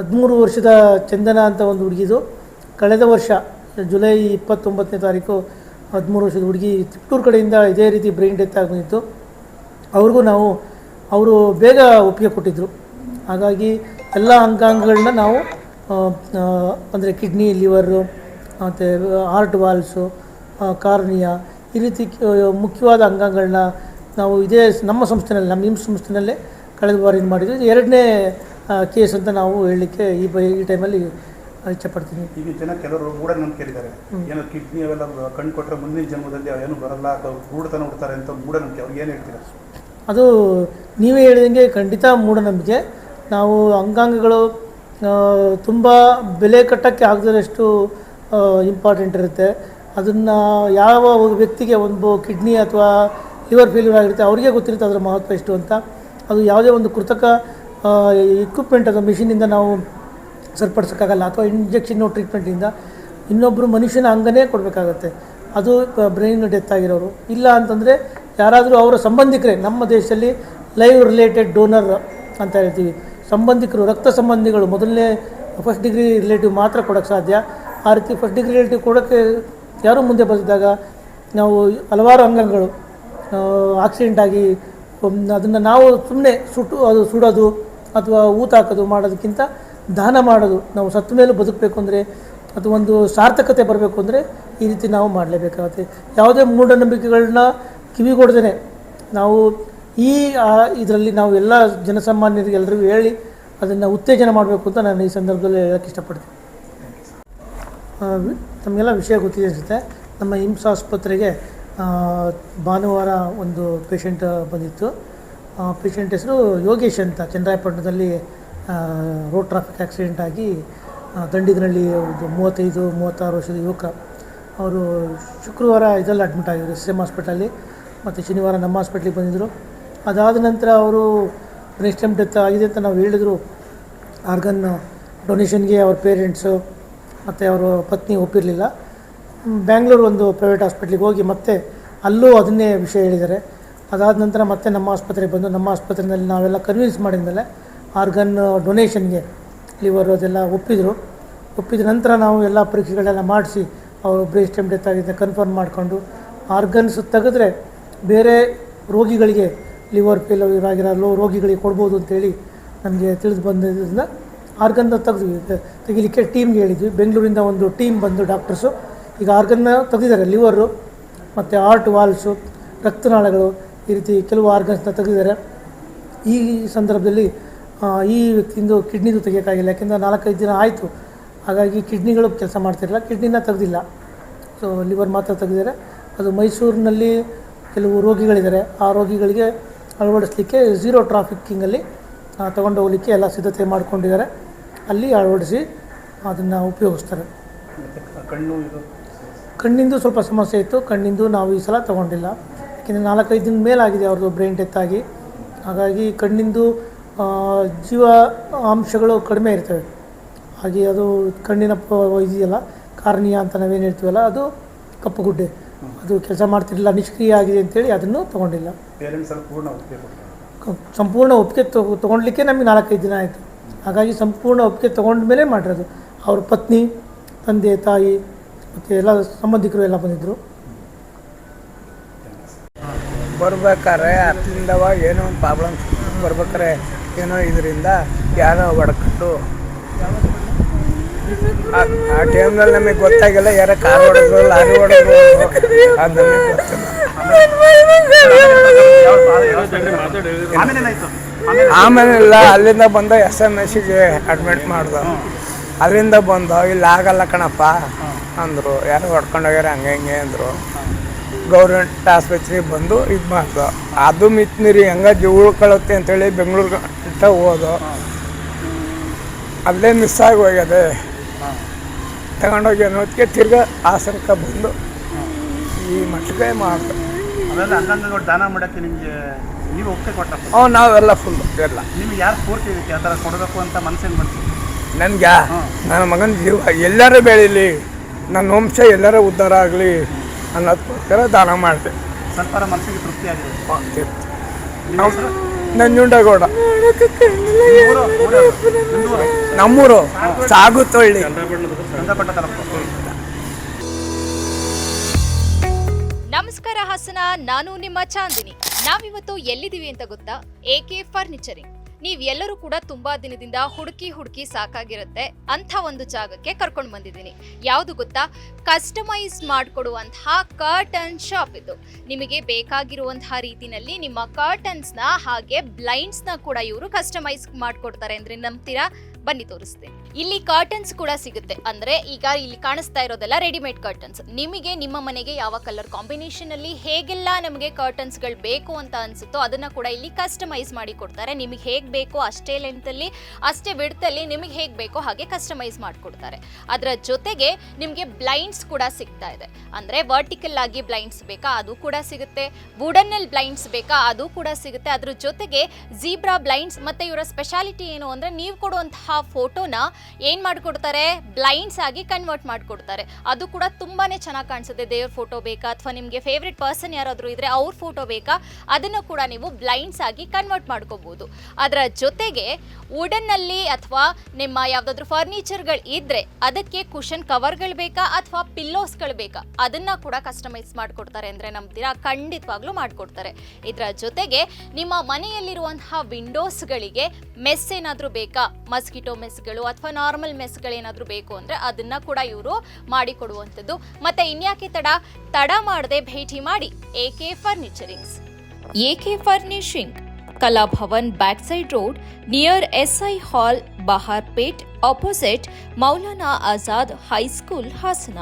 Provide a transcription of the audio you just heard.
ಹದಿಮೂರು ವರ್ಷದ ಚಂದನ ಅಂತ ಒಂದು ಹುಡುಗಿದು. ಕಳೆದ ವರ್ಷ, ಜುಲೈ ಇಪ್ಪತ್ತೊಂಬತ್ತನೇ ತಾರೀಕು ಹದಿಮೂರು ವರ್ಷದ ಹುಡುಗಿ ತಿಪ್ಟೂರು ಕಡೆಯಿಂದ ಇದೇ ರೀತಿ ಬ್ರೈನ್ ಡೆತ್ ಆಗಿ ಬಂದಿತ್ತು ಅವ್ರಿಗೂ ನಾವು, ಅವರು ಬೇಗ ಒಪ್ಪಿಗೆ ಕೊಟ್ಟಿದ್ದರು ಹಾಗಾಗಿ ಎಲ್ಲ ಅಂಗಾಂಗಗಳನ್ನ ನಾವು ಅಂದರೆ ಕಿಡ್ನಿ, ಲಿವರು, ಮತ್ತು ಹಾರ್ಟ್ ವಾಲ್ಸು ಕಾರ್ನಿಯಾ, ಈ ರೀತಿ ಮುಖ್ಯವಾದ ಅಂಗಾಂಗಗಳನ್ನ ನಾವು ಇದೇ ನಮ್ಮ ಸಂಸ್ಥೆನಲ್ಲಿ, ನಮ್ಮ ನಿಮ್ಮ ಸಂಸ್ಥೆನಲ್ಲೇ ಕಳೆದ ಬಾರಿ ಮಾಡಿದ್ವಿ. ಎರಡನೇ ಕೇಸ್ ಅಂತ ನಾವು ಹೇಳಲಿಕ್ಕೆ ಈ ಬ ಈ ಟೈಮಲ್ಲಿ ಇಚ್ಛಪಡ್ತೀನಿ ಈಗ ಜನ ಕೆಲವರು ಮೂಢನಂಬಿಕೆಯಲ್ಲಿದ್ದಾರೆ ಏನೋ ಕಿಡ್ನಿ ಅವೆಲ್ಲ ಕಣ್ಣು ಕೊಟ್ಟರೆ ಮುಂದಿನ ಜನ್ಮದಲ್ಲಿ ಏನು ಬರಲ್ಲ ಗೂಢತನ ಹುಡ್ತಾರೆ ಅಂತ ಮೂಢನಂಬಿಕೆ ಅವ್ರಿಗೆ ಏನು ಹೇಳ್ತೀರಾ? ಅದು ನೀವೇ ಹೇಳಿದಂಗೆ ಖಂಡಿತ ಮೂಢನಂಬಿಕೆ ನಾವು ಅಂಗಾಂಗಗಳು ತುಂಬ ಬೆಲೆ ಕಟ್ಟೋಕ್ಕೆ ಆಗದಷ್ಟು ಇಂಪಾರ್ಟೆಂಟ್ ಇರುತ್ತೆ. ಅದನ್ನು ಯಾವ ವ್ಯಕ್ತಿಗೆ ಒಂದು ಕಿಡ್ನಿ ಅಥವಾ ಲಿವರ್ ಫೇಲ್ಯೂರ್ ಆಗಿರುತ್ತೆ ಅವರಿಗೆ ಗೊತ್ತಿರುತ್ತೆ ಅದರ ಮಹತ್ವ ಎಷ್ಟು ಅಂತ. ಅದು ಯಾವುದೇ ಒಂದು ಕೃತಕ ಇಕ್ವಿಪ್ಮೆಂಟ್ ಅಥವಾ ಮಿಷಿನಿಂದ ನಾವು ಸರಿಪಡಿಸೋಕ್ಕಾಗಲ್ಲ ಅಥವಾ ಇಂಜೆಕ್ಷನ್ನು ಟ್ರೀಟ್ಮೆಂಟಿಂದ ಇನ್ನೊಬ್ಬರು ಮನುಷ್ಯನ ಅಂಗನೇ ಕೊಡಬೇಕಾಗತ್ತೆ. ಅದು ಬ್ರೈನ್ ಡೆತ್ ಆಗಿರೋರು. ಇಲ್ಲ ಅಂತಂದರೆ ಯಾರಾದರೂ ಅವರ ಸಂಬಂಧಿಕರೇ, ನಮ್ಮ ದೇಶದಲ್ಲಿ ಲೈವ್ ರಿಲೇಟೆಡ್ ಡೋನರ್ ಅಂತ ಹೇಳ್ತೀವಿ. ಸಂಬಂಧಿಕರು, ರಕ್ತ ಸಂಬಂಧಿಗಳು, ಮೊದಲನೇ ಫಸ್ಟ್ ಡಿಗ್ರಿ ರಿಲೇಟಿವ್ ಮಾತ್ರ ಕೊಡೋಕ್ಕೆ ಸಾಧ್ಯ. ಆ ರೀತಿ ಫಸ್ಟ್ ಡಿಗ್ರಿ ರಿಲೇಟಿವ್ ಕೊಡೋಕ್ಕೆ ಯಾರೂ ಮುಂದೆ ಬಂದಿದ್ದಾಗ ನಾವು ಹಲವಾರು ಅಂಗಗಳು ಆಕ್ಸಿಡೆಂಟ್ ಆಗಿ ಅದನ್ನು ನಾವು ಸುಮ್ಮನೆ ಸುಟ್ಟು, ಅದು ಸುಡೋದು ಅಥವಾ ಊತ ಹಾಕೋದು, ಮಾಡೋದಕ್ಕಿಂತ ದಾನ ಮಾಡೋದು, ನಾವು ಸತ್ತ ಮೇಲೂ ಬದುಕಬೇಕು ಅಂದರೆ ಅದು ಒಂದು ಸಾರ್ಥಕತೆ ಬರಬೇಕು ಅಂದರೆ ಈ ರೀತಿ ನಾವು ಮಾಡಲೇಬೇಕಾಗುತ್ತೆ. ಯಾವುದೇ ಮೂಢನಂಬಿಕೆಗಳನ್ನ ಕಿವಿಗೊಡ್ದೇ ನಾವು ಈ ಇದರಲ್ಲಿ ನಾವು ಎಲ್ಲ ಜನಸಾಮಾನ್ಯರಿಗೆ ಎಲ್ಲರಿಗೂ ಹೇಳಿ ಅದನ್ನು ಉತ್ತೇಜನ ಮಾಡಬೇಕು ಅಂತ ನಾನು ಈ ಸಂದರ್ಭದಲ್ಲಿ ಹೇಳೋಕ್ಕೆ ಇಷ್ಟಪಡ್ತೀನಿ. ನಮಗೆಲ್ಲ ವಿಷಯ ಗೊತ್ತಿದೆ ಅನಿಸುತ್ತೆ. ನಮ್ಮ ಹಿಂಸಾ ಆಸ್ಪತ್ರೆಗೆ ಭಾನುವಾರ ಒಂದು ಪೇಷಂಟ್ ಬಂದಿತ್ತು. ಪೇಷಂಟ್ ಹೆಸರು ಯೋಗೇಶ್ ಅಂತ ಚನ್ನರಾಯಪಟ್ಟಣದಲ್ಲಿ ರೋಡ್ ಟ್ರಾಫಿಕ್ ಆಕ್ಸಿಡೆಂಟ್ ಆಗಿ ದಂಡಿಗನಹಳ್ಳಿ ಮೂವತ್ತೈದು, ಮೂವತ್ತಾರು ವರ್ಷದ ಯುವಕ. ಅವರು ಶುಕ್ರವಾರ ಇದರಲ್ಲಿ ಅಡ್ಮಿಟ್ ಆಗಿದ್ರು, ಎಸ್ ಎಂ ಹಾಸ್ಪಿಟಲಲ್ಲಿ, ಮತ್ತು ಶನಿವಾರ ನಮ್ಮ ಹಾಸ್ಪಿಟ್ಲಿಗೆ ಬಂದಿದ್ದರು ಅದಾದ ನಂತರ ಅವರು ನೆಕ್ಸ್ಟ್ ಟೈಮ್ ಡೆತ್ ಆಗಿದೆ ಅಂತ ನಾವು ಹೇಳಿದ್ರು. ಆರ್ಗನ್ ಡೊನೇಷನ್ಗೆ ಅವ್ರ ಪೇರೆಂಟ್ಸು ಮತ್ತು ಅವರ ಪತ್ನಿ ಒಪ್ಪಿರಲಿಲ್ಲ. ಬ್ಯಾಂಗ್ಳೂರು ಒಂದು ಪ್ರೈವೇಟ್ ಹಾಸ್ಪಿಟ್ಲಿಗೆ ಹೋಗಿ ಮತ್ತೆ ಅಲ್ಲೂ ಅದನ್ನೇ ವಿಷಯ ಹೇಳಿದ್ದಾರೆ. ಅದಾದ ನಂತರ ಮತ್ತೆ ನಮ್ಮ ಆಸ್ಪತ್ರೆಗೆ ಬಂದು ನಮ್ಮ ಆಸ್ಪತ್ರೆಯಲ್ಲಿ ನಾವೆಲ್ಲ ಕನ್ವಿನ್ಸ್ ಮಾಡಿದ್ಮೇಲೆ ಆರ್ಗನ್ ಡೊನೇಷನ್ಗೆ ಲಿವರು ಅದೆಲ್ಲ ಒಪ್ಪಿದರು. ಒಪ್ಪಿದ ನಂತರ ನಾವು ಎಲ್ಲ ಪರೀಕ್ಷೆಗಳೆಲ್ಲ ಮಾಡಿಸಿ ಅವರು ಬ್ರೇಸ್ಟ್ ಸ್ಟೆಮ್ ಡೆತ್ ಆಗಿದೆ ಕನ್ಫರ್ಮ್ ಮಾಡಿಕೊಂಡು ಆರ್ಗನ್ಸ್ ತೆಗೆದ್ರೆ ಬೇರೆ ರೋಗಿಗಳಿಗೆ ಲಿವರ್ ಫೇಲ್ ಆಗಿರೋ ರೋಗಿಗಳಿಗೆ ಕೊಡ್ಬೋದು ಅಂತೇಳಿ ನಮಗೆ ತಿಳಿದು ಬಂದಿದ್ದರಿಂದ ಆರ್ಗನ್ನ ತೆಗೆದ್ವಿ ತೆಗಿಲಿಕ್ಕೆ ಟೀಮ್ಗೆ ಹೇಳಿದ್ವಿ. ಬೆಂಗಳೂರಿಂದ ಒಂದು ಟೀಮ್ ಬಂದು ಡಾಕ್ಟರ್ಸು ಈಗ ಆರ್ಗನ್ನ ತೆಗೆದಿದ್ದಾರೆ ಲಿವರು ಮತ್ತು ಆರ್ಟ್ ವಾಲ್ಸು ರಕ್ತನಾಳಗಳು. ಈ ರೀತಿ ಕೆಲವು ಆರ್ಗನ್ಸ್ನ ತೆಗೆದಿದ್ದಾರೆ. ಈ ಸಂದರ್ಭದಲ್ಲಿ ಈ ವ್ಯಕ್ತಿಯಿಂದ ಕಿಡ್ನಿದು ತೆಗಿಯೋಕ್ಕಾಗಿಲ್ಲ. ಯಾಕೆಂದರೆ ನಾಲ್ಕೈದು ದಿನ ಆಯಿತು. ಹಾಗಾಗಿ ಕಿಡ್ನಿಗಳು ಕೆಲಸ ಮಾಡ್ತಿರಲಿಲ್ಲ. ಕಿಡ್ನಿನ ತೆಗೆದಿಲ್ಲ. ಸೊ ಲಿವರ್ ಮಾತ್ರ ತೆಗೆದಿದ್ದಾರೆ. ಅದು ಮೈಸೂರಿನಲ್ಲಿ ಕೆಲವು ರೋಗಿಗಳಿದ್ದಾರೆ. ಆ ರೋಗಿಗಳಿಗೆ ಅಳವಡಿಸಲಿಕ್ಕೆ ಝೀರೋ ಟ್ರಾಫಿಕ್ಕಿಂಗಲ್ಲಿ ತೊಗೊಂಡು ಹೋಗಲಿಕ್ಕೆ ಎಲ್ಲ ಸಿದ್ಧತೆ ಮಾಡಿಕೊಂಡಿದ್ದಾರೆ. ಅಲ್ಲಿ ಅಳವಡಿಸಿ ಅದನ್ನು ಉಪಯೋಗಿಸ್ತಾರೆ. ಕಣ್ಣು ಕಣ್ಣಿಂದು ಸ್ವಲ್ಪ ಸಮಸ್ಯೆ ಇತ್ತು. ಕಣ್ಣಿಂದು ನಾವು ಈ ಸಲ ತೊಗೊಂಡಿಲ್ಲ. ಯಾಕೆಂದರೆ ನಾಲ್ಕೈದು ದಿನ ಮೇಲಾಗಿದೆ ಅವ್ರದ್ದು ಬ್ರೈನ್ ಡೆತ್ ಆಗಿ. ಹಾಗಾಗಿ ಕಣ್ಣಿಂದು ಜೀವ ಅಂಶಗಳು ಕಡಿಮೆ ಇರ್ತವೆ. ಹಾಗೆ ಅದು ಕಣ್ಣಿನ ಪ ಇದೆಯಲ್ಲ ಕಾರ್ನಿಯಾ ಅಂತ ನಾವೇನು ಹೇಳ್ತೀವಲ್ಲ ಅದು ಕಪ್ಪು ಗುಡ್ಡೆ. ಅದು ಕೆಲಸ ಮಾಡ್ತಿರಲಿಲ್ಲ ನಿಷ್ಕ್ರಿಯ ಆಗಿದೆ ಅಂತೇಳಿ ಅದನ್ನು ತೊಗೊಂಡಿಲ್ಲ. ಸಂಪೂರ್ಣ ಒಪ್ಪಿಗೆ ತಗೊ ತೊಗೊಳ್ಲಿಕ್ಕೆ ನಮಗೆ ನಾಲ್ಕೈದು ದಿನ ಆಯಿತು. ಹಾಗಾಗಿ ಸಂಪೂರ್ಣ ಒಪ್ಪಿಗೆ ತೊಗೊಂಡ ಮೇಲೆ ಮಾಡಿರೋದು. ಅವ್ರ ಪತ್ನಿ ತಂದೆ ತಾಯಿ ಮತ್ತು ಎಲ್ಲ ಸಂಬಂಧಿಕರು ಎಲ್ಲ ಬಂದಿದ್ದರು ಬರ್ಬೇಕಾದ್ರೆ ಅಲ್ಲಿಂದವ ಏನೋ ಒಂದು ಪ್ರಾಬ್ಲಮ್ ಬರ್ಬೇಕಾರೆ ಏನೋ ಇದರಿಂದ ಯಾರೋ ಹೊಡ್ಕೊಂಡು. ಆ- ಟೈಮ್ನಲ್ಲಿ ನಮಗೆ ಗೊತ್ತಾಗಿಲ್ಲ, ಯಾರೋ ಕಾರ್ ಹೊಡೆದ್ರು, ಲಾರಿ ಹೊಡೆದ್ರು ಆಮೇಲೆ ಆಮೇಲೆ ಇಲ್ಲ ಅಲ್ಲಿಂದ ಬಂದ ಎಸ್ ಎಂ ಎಸ್ಸಿಗೆ ಅಡ್ಮಿಟ್ ಮಾಡ್ದು. ಅಲ್ಲಿಂದ ಬಂದ, ಇಲ್ಲಿ, ಆಗಲ್ಲ ಕಣಪ್ಪ, ಅಂದರು. ಯಾರೋ ಹೊಡ್ಕೊಂಡೋಗ್ಯಾರ ಹಂಗೆ ಹಿಂಗೆ, ಅಂದರು. ಗೌರ್ಮೆಂಟ್ ಆಸ್ಪತ್ರೆಗೆ ಬಂದು ಇದು ಮಾಡ್ದು. ಅದು ಮಿತ್ನಿರಿ ಹೆಂಗೆ ಜೀವ ಕಳುತ್ತೆ ಅಂತೇಳಿ ಬೆಂಗಳೂರು ಅಂತ ಹೋದು. ಅಲ್ಲೇ ಮಿಸ್ ಆಗಿ ಹೋಗ್ಯದೆ. ತಗೊಂಡೋಗಿ ಅನ್ನೋದಕ್ಕೆ ತಿರ್ಗಾ ಹಾಸನಕ್ಕೆ ಬಂದು ಈ ಮಟ್ಟಿಗೆ ಮಾಡ್ದು. ಅವೆಲ್ಲ ಅಂಗಾಂಗಗಳು ದಾನ ಮಾಡಕ್ಕೆ ನಿಮಗೆ ನೀವು ಒಪ್ಪಿಗೆ ಕೊಟ್ಟಪ್ಪ ಹ್ಞೂ ನಾವೆಲ್ಲ ಫುಲ್ ಎಲ್ಲ. ನಿಮ್ಗೆ ಯಾರು ಸ್ಫೂರ್ತಿ ಇದಕ್ಕೆ ಆ ಥರ ಕೊಡಬೇಕು ಅಂತ ಮನಸ್ಸಿನ ಬಂತು? ನನ್ಗೆ? ನನ್ನ ಮಗನ ಜೀವ ಎಲ್ಲರೂ ಬೆಳೀಲಿ. ನನ್ನ ವಂಶ ಎಲ್ಲರೂ ಉದ್ಧಾರ ಆಗಲಿ. ಅನ್ನೋದಕ್ಕೋಸ್ಕರ ದಾನ ಮಾಡ್ತೆ ಸ್ವಲ್ಪ ಮನಸ್ಸಿಗೆ ತೃಪ್ತಿ ಆಗಿದೆ. ನಂಜುಂಡಗೌಡ? ನಮ್ಮೂರು ಸಾಗುತ್ತಳ್ಳಿ ನಮಸ್ಕಾರ ಹಾಸನ ನಾನು ನಿಮ್ಮ ಚಾಂದಿನಿ. ನಾವಿವತ್ತು ಎಲ್ಲಿದ್ದೀವಿ ಅಂತ ಗೊತ್ತಾ? ಎ ಕೆ ಫರ್ನಿಚರಿಂಗ್ ನೀವ್ ಎಲ್ಲರೂ ಕೂಡ ತುಂಬಾ ದಿನದಿಂದ ಹುಡುಕಿ ಹುಡುಕಿ ಸಾಕಾಗಿರುತ್ತೆ ಅಂತ ಒಂದು ಜಾಗಕ್ಕೆ ಕರ್ಕೊಂಡು ಬಂದಿದ್ದೀನಿ. ಯಾವುದು ಗೊತ್ತಾ? ಕಸ್ಟಮೈಸ್ ಮಾಡಿಕೊಡುವಂತಹ ಕರ್ಟನ್ ಶಾಪ್ ಇದು. ನಿಮಗೆ ಬೇಕಾಗಿರುವಂತಹ ರೀತಿನಲ್ಲಿ ನಿಮ್ಮ ಕರ್ಟನ್ಸ್ನ ಹಾಗೆ ಬ್ಲೈಂಡ್ಸ್ನ ಕೂಡ ಇವರು ಕಸ್ಟಮೈಸ್ ಮಾಡಿಕೊಡ್ತಾರೆ ಅಂದ್ರೆ ನಂಬ್ತೀರಾ? ಬನ್ನಿ ತೋರಿಸ್ತೀನಿ. ಇಲ್ಲಿ ಕರ್ಟನ್ಸ್ ಕೂಡ ಸಿಗುತ್ತೆ. ಅಂದ್ರೆ ಈಗ ಇಲ್ಲಿ ಕಾಣಿಸ್ತಾ ಇರೋದೆಲ್ಲ ರೆಡಿಮೇಡ್ ಕರ್ಟನ್ಸ್ ನಿಮಗೆ ನಿಮ್ಮ ಮನೆಗೆ ಯಾವ ಕಲರ್ ಕಾಂಬಿನೇಷನ್ ಅಲ್ಲಿ ಹೇಗೆಲ್ಲ ನಮಗೆ ಕರ್ಟನ್ಸ್ಗಳು ಬೇಕು ಅಂತ ಅನ್ಸುತ್ತೋ ಅದನ್ನ ಕೂಡ ಇಲ್ಲಿ ಕಸ್ಟಮೈಸ್ ಮಾಡಿ ಕೊಡ್ತಾರೆ. ನಿಮಗೆ ಹೇಗ್ ಬೇಕೋ ಅಷ್ಟೇ ಲೆಂತ್ ಅಲ್ಲಿ, ಅಷ್ಟೇ ವಿಡ್ತಲ್ಲಿ ನಿಮಗೆ ಹೇಗ್ ಬೇಕೋ ಹಾಗೆ ಕಸ್ಟಮೈಸ್ ಮಾಡಿಕೊಡ್ತಾರೆ ಅದರ ಜೊತೆಗೆ ನಿಮಗೆ ಬ್ಲೈಂಡ್ಸ್ ಕೂಡ ಸಿಗ್ತಾ ಇದೆ. ಅಂದ್ರೆ ವರ್ಟಿಕಲ್ ಆಗಿ ಬ್ಲೈಂಡ್ಸ್ ಬೇಕಾ ಅದು ಕೂಡ ಸಿಗುತ್ತೆ. ವುಡನ್ ಅಲ್ಲಿ ಬ್ಲೈಂಡ್ಸ್ ಬೇಕಾ ಅದು ಕೂಡ ಸಿಗುತ್ತೆ. ಅದ್ರ ಜೊತೆಗೆ ಜೀಬ್ರಾ ಬ್ಲೈಂಡ್ಸ್ ಮತ್ತೆ ಇವರ ಸ್ಪೆಷಾಲಿಟಿ ಏನು ಅಂದ್ರೆ ನೀವು ಕೊಡುವಂತಹ ಫೋಟೋನ ಏನ್ ಮಾಡ್ಕೊಡ್ತಾರೆ? ಬ್ಲೈಂಡ್ಸ್ ಆಗಿ ಕನ್ವರ್ಟ್ ಮಾಡ್ಕೊಡ್ತಾರೆ. ಅದು ಕೂಡ ತುಂಬಾನೇ ಚೆನ್ನಾಗಿ ಕಾಣಿಸುತ್ತೆ. ದೇವ್ರ ಫೋಟೋ ಬೇಕಾ? ಅಥವಾ ನಿಮಗೆ ಫೇವ್ರೆಟ್ ಪರ್ಸನ್ ಯಾರಾದರೂ ಇದ್ರೆ ಅವ್ರ ಫೋಟೋ ಬೇಕಾ? ಅದನ್ನು ಕೂಡ ನೀವು ಬ್ಲೈಂಡ್ಸ್ ಆಗಿ ಕನ್ವರ್ಟ್ ಮಾಡ್ಕೋಬಹುದು ಅದರ ಜೊತೆಗೆ ವುಡನ್ನಲ್ಲಿ ಅಥವಾ ನಿಮ್ಮ ಯಾವುದಾದ್ರೂ ಫರ್ನಿಚರ್ಗಳು ಇದ್ರೆ ಅದಕ್ಕೆ ಕುಷನ್ ಕವರ್ಗಳು ಬೇಕಾ? ಅಥವಾ ಪಿಲ್ಲೋಸ್ಗಳು ಬೇಕಾ? ಅದನ್ನ ಕೂಡ ಕಸ್ಟಮೈಸ್ ಮಾಡ್ಕೊಡ್ತಾರೆ ನಮ್ಮ ನಂಬ್ತೀರಾ? ಖಂಡಿತವಾಗ್ಲೂ ಮಾಡಿಕೊಡ್ತಾರೆ. ಇದರ ಜೊತೆಗೆ ನಿಮ್ಮ ಮನೆಯಲ್ಲಿರುವಂತಹ ವಿಂಡೋಸ್ಗಳಿಗೆ ಮೆಸ್ ಏನಾದರೂ ಬೇಕಾ? ಮಸ್ಕಿಟೋ ಮೆಸ್ಗಳು ಅಥವಾ ನಾರ್ಮಲ್ ಮೆಸ್ಗಳೇನಾದರೂ ಬೇಕು ಅಂದರೆ ಅದನ್ನು ಕೂಡ ಇವರು ಮಾಡಿಕೊಡುವಂಥದ್ದು. ಮತ್ತೆ ಇನ್ಯಾಕೆ ತಡ? ತಡ ಮಾಡದೆ ಭೇಟಿ ಮಾಡಿ A K furnishings A K furnishing Kalabhavan back side road, near SI hall, Baharpet, opposite Maulana Azad high school Hassan.